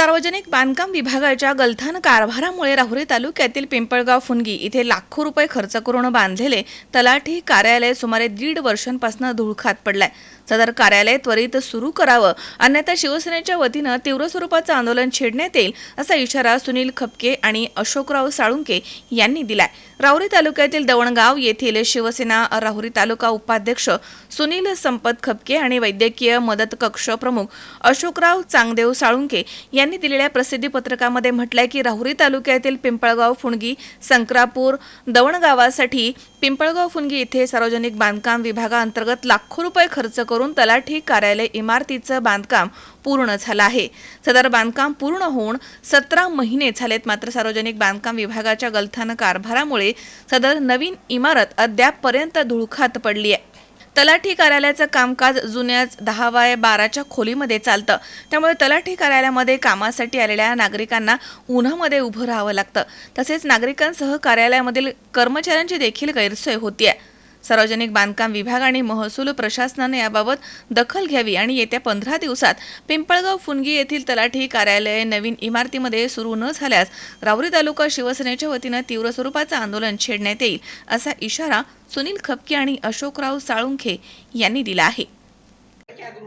सार्वजनिक बांधकाम विभागाच्या गलथान कारभारामुळे राहुरी तालुक्यातील पिंपळगाव फुनगी इथे लाखो रुपये खर्च करून बांधलेले तलाठी कार्यालय सुमारे दीड वर्षांपासून धुळखात पडलाय. सदर कार्यालय त्वरित सुरू करावं अन्यथा शिवसेनेच्या वतीनं तीव्र स्वरूपाचं आंदोलन छेडण्यात येईल असा इशारा सुनील खपके आणि अशोकराव साळुंके यांनी दिलाय. राहुरी तालुक्यातील दवणगाव येथील शिवसेना राहुरी तालुका उपाध्यक्ष सुनील संपत खपके आणि वैद्यकीय मदत कक्ष प्रमुख अशोकराव चांगदेव साळुंके यांनी दिलेल्या प्रसिद्धी पत्रकामध्ये म्हटलंय की राहुरी तालुक्यातील पिंपळगाव फुणगी संक्रापूर दवणगावासाठी पिंपळगाव फुणगी इथे सार्वजनिक बांधकाम विभागाअंतर्गत लाखो रुपये खर्च करून तलाठी कार्यालय इमारतीचं बांधकाम पूर्ण झालं आहे. सदर बांधकाम पूर्ण होऊन सतरा महिने झालेत मात्र सार्वजनिक बांधकाम विभागाच्या गलथान कारभारामुळे सदर नवीन इमारत अद्यापपर्यंत धुळखात पडली आहे तलाठी कार्यालयाचं कामकाज जुन्याच दहा बाय बाराच्या खोलीमध्ये चालतं. त्यामुळे तलाठी कार्यालयामध्ये कामासाठी आलेल्या नागरिकांना उन्हामध्ये उभं राहावं लागतं. तसेच नागरिकांसह कार्यालयामधील कर्मचाऱ्यांची देखील गैरसोय होती आहे सार्वजनिक बांधकाम विभाग आणि महसूल प्रशासनाने याबाबत दखल घ्यावी आणि येत्या पंधरा दिवसात पिंपळगाव फुनगी येथील तलाठी कार्यालय नवीन इमारतीमध्ये सुरू न झाल्यास रावरी तालुका शिवसेनेच्या वतीनं तीव्र स्वरूपाचं आंदोलन छेडण्यात येईल असा इशारा सुनील खपके आणि अशोकराव साळुंखे यांनी दिला आहे.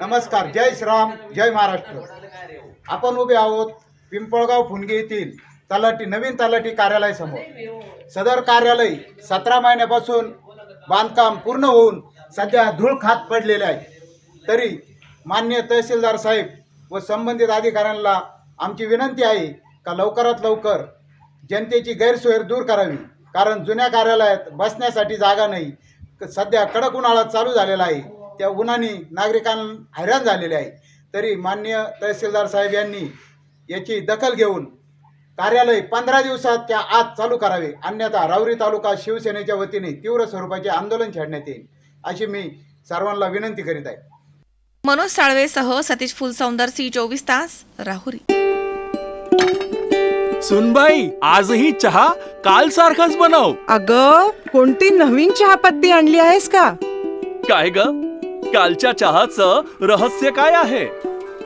नमस्कार जय श्राम जय महाराष्ट्र. आपण उभे आहोत पिंपळगाव फुनगी येथील तलाठी नवीन तलाठी कार्यालयासमोर. सदर कार्यालय सतरा महिन्यापासून बांधकाम पूर्ण होऊन सध्या धूळ खात पडलेले आहे. तरी मान्य तहसीलदार साहेब व संबंधित अधिकाऱ्यांना आमची विनंती आहे का लवकरात लवकर जनतेची गैरसोय दूर करावी. कारण जुन्या कार्यालयात बसण्यासाठी जागा नाही. सध्या कडक उन्हाळा चालू झालेला आहे. त्या उन्हाने नागरिकांना हैराण झालेले आहे. तरी मान्य तहसीलदार साहेब यांनी याची दखल घेऊन कार्यालय पंधरा दिवसात त्या आत चालू करावे. अन्यथा राऊरी तालुका शिवसेनेच्या वतीने तीव्र स्वरूपाचे आंदोलन छेडण्यात येईल अशी मी सर्वांना विनंती करीत आहे. मनोज साळवेसह सतीश फुलसौंदर सी चोवीस तास राहुरी. सुनबाई आजही चहा काल सारखाच बनव. अग कोणती नवीन चहापत्ती आणली आहेस का? काय ग? कालच्या चहाचं रहस्य काय आहे?